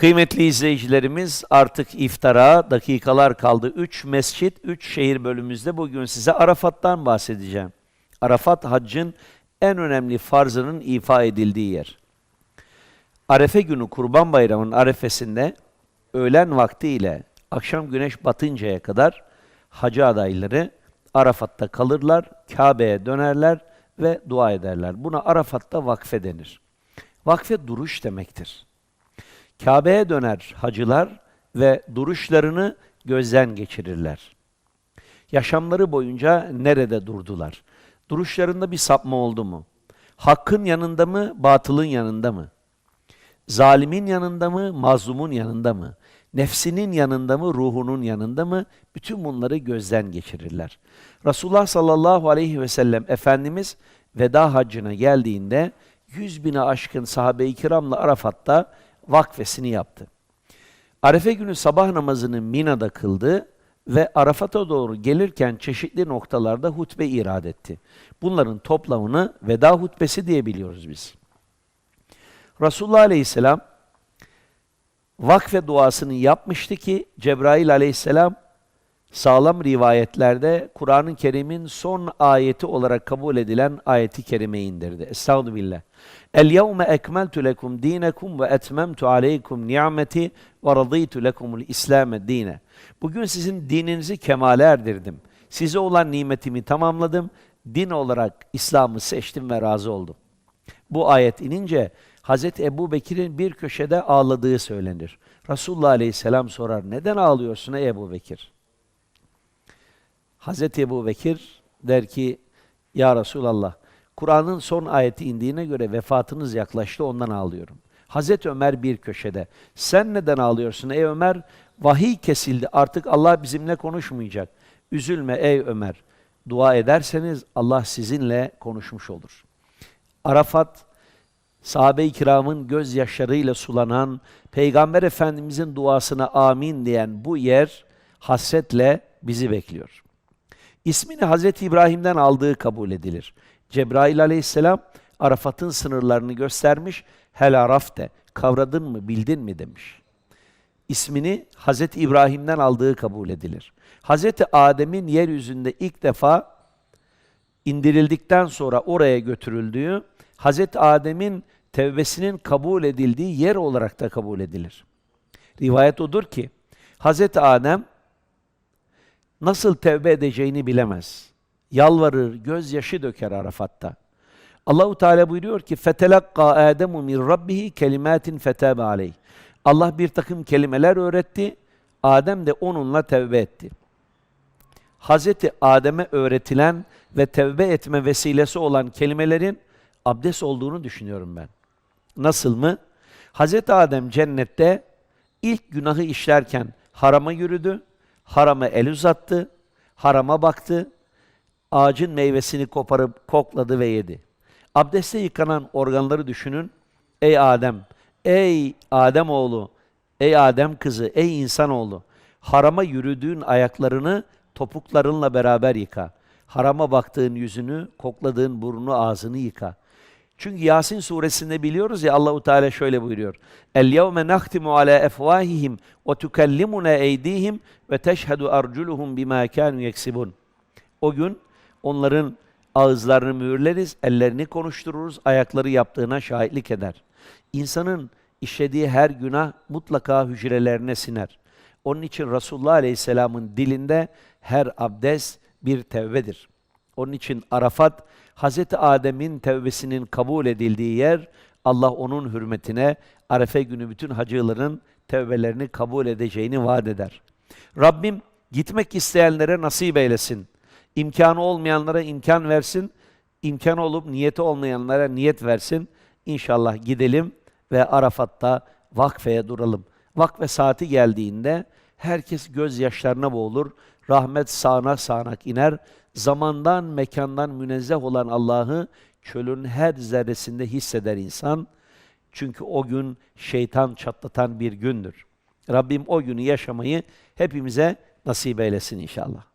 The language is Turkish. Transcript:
Kıymetli izleyicilerimiz artık iftara dakikalar kaldı. Üç mescit, üç şehir bölümümüzde bugün size Arafat'tan bahsedeceğim. Arafat haccın en önemli farzının ifa edildiği yer. Arefe günü Kurban Bayramı'nın arefesinde öğlen vakti ile akşam güneş batıncaya kadar hacı adayları Arafat'ta kalırlar, Kabe'ye dönerler ve dua ederler. Buna Arafat'ta vakfe denir. Vakfe duruş demektir. Kabe'ye döner hacılar ve duruşlarını gözden geçirirler. Yaşamları boyunca nerede durdular? Duruşlarında bir sapma oldu mu? Hakkın yanında mı, batılın yanında mı? Zalimin yanında mı, mazlumun yanında mı? Nefsinin yanında mı, ruhunun yanında mı? Bütün bunları gözden geçirirler. Resulullah sallallahu aleyhi ve sellem Efendimiz veda haccına geldiğinde yüz bine aşkın sahabe-i kiramla Arafat'ta vakfesini yaptı. Arefe günü sabah namazını Mina'da kıldı ve Arafat'a doğru gelirken çeşitli noktalarda hutbe irad etti. Bunların toplamını veda hutbesi diye biliyoruz biz. Resulullah Aleyhisselam vakfe duasını yapmıştı ki Cebrail Aleyhisselam sağlam rivayetlerde Kur'an-ı Kerim'in son ayeti olarak kabul edilen ayeti kerime indirdi. Estağfirullah. El yevme ekmeltu lekum dinekum ve etmemtu aleykum ni'meti ve raditu lekumul İslam dine. Bugün sizin dininizi kemale erdirdim. Size olan nimetimi tamamladım. Din olarak İslam'ı seçtim ve razı oldum. Bu ayet inince Hazreti Ebu Bekir'in bir köşede ağladığı söylenir. Resulullah Aleyhisselam sorar, neden ağlıyorsun ey Ebu Bekir? Hazreti Ebu Bekir der ki, Ya Resulallah, Kur'an'ın son ayeti indiğine göre vefatınız yaklaştı, ondan ağlıyorum. Hazreti Ömer bir köşede, sen neden ağlıyorsun ey Ömer? Vahiy kesildi, artık Allah bizimle konuşmayacak. Üzülme ey Ömer, dua ederseniz Allah sizinle konuşmuş olur. Arafat, sahabe-i kiramın gözyaşlarıyla sulanan, Peygamber Efendimizin duasına amin diyen bu yer hasretle bizi bekliyor. İsmini Hazreti İbrahim'den aldığı kabul edilir. Cebrail aleyhisselam Arafat'ın sınırlarını göstermiş, hel arafte, kavradın mı, bildin mi demiş. İsmini Hazreti İbrahim'den aldığı kabul edilir. Hazreti Adem'in yeryüzünde ilk defa indirildikten sonra oraya götürüldüğü, Hazreti Adem'in tevbesinin kabul edildiği yer olarak da kabul edilir. Rivayet odur ki, Hazreti Adem nasıl tevbe edeceğini bilemez. Yalvarır, gözyaşı döker Arafat'ta. Allahu Teala buyuruyor ki fetelakka Ademu min rabbihi kelimatin fetabe aleyh. Allah bir takım kelimeler öğretti. Adem de onunla tevbe etti. Hazreti Adem'e öğretilen ve tevbe etme vesilesi olan kelimelerin abdest olduğunu düşünüyorum ben. Nasıl mı? Hazreti Adem cennette ilk günahı işlerken harama yürüdü, harama el uzattı, harama baktı, ağacın meyvesini koparıp kokladı ve yedi. Abdeste yıkanan organları düşünün. Ey Adem, ey Adem oğlu, ey Adem kızı, ey insanoğlu. Harama yürüdüğün ayaklarını topuklarınla beraber yıka. Harama baktığın yüzünü, kokladığın burnunu, ağzını yıka. Çünkü Yasin suresinde biliyoruz ya Allahu Teala şöyle buyuruyor. El yevme nahtimu ala efvahihim ve tukellimuna eydihim ve teşhedü arculuhum bima kanu yeksibun. O gün onların ağızlarını mühürleriz, ellerini konuştururuz, ayakları yaptığına şahitlik eder. İnsanın işlediği her günah mutlaka hücrelerine siner. Onun için Resulullah Aleyhisselam'ın dilinde her abdest bir tevbedir. Onun için Arafat, Hazreti Adem'in tevbesinin kabul edildiği yer, Allah onun hürmetine Arefe günü bütün hacıların tevbelerini kabul edeceğini vaat eder. Rabbim gitmek isteyenlere nasip eylesin. İmkanı olmayanlara imkan versin. İmkan olup niyeti olmayanlara niyet versin. İnşallah gidelim ve Arafat'ta vakfeye duralım. Vakfe saati geldiğinde herkes gözyaşlarına boğulur. Rahmet sağanak sağanak iner. Zamandan, mekandan münezzeh olan Allah'ı çölün her zerresinde hisseder insan. Çünkü o gün şeytan çatlatan bir gündür. Rabbim o günü yaşamayı hepimize nasip eylesin inşallah.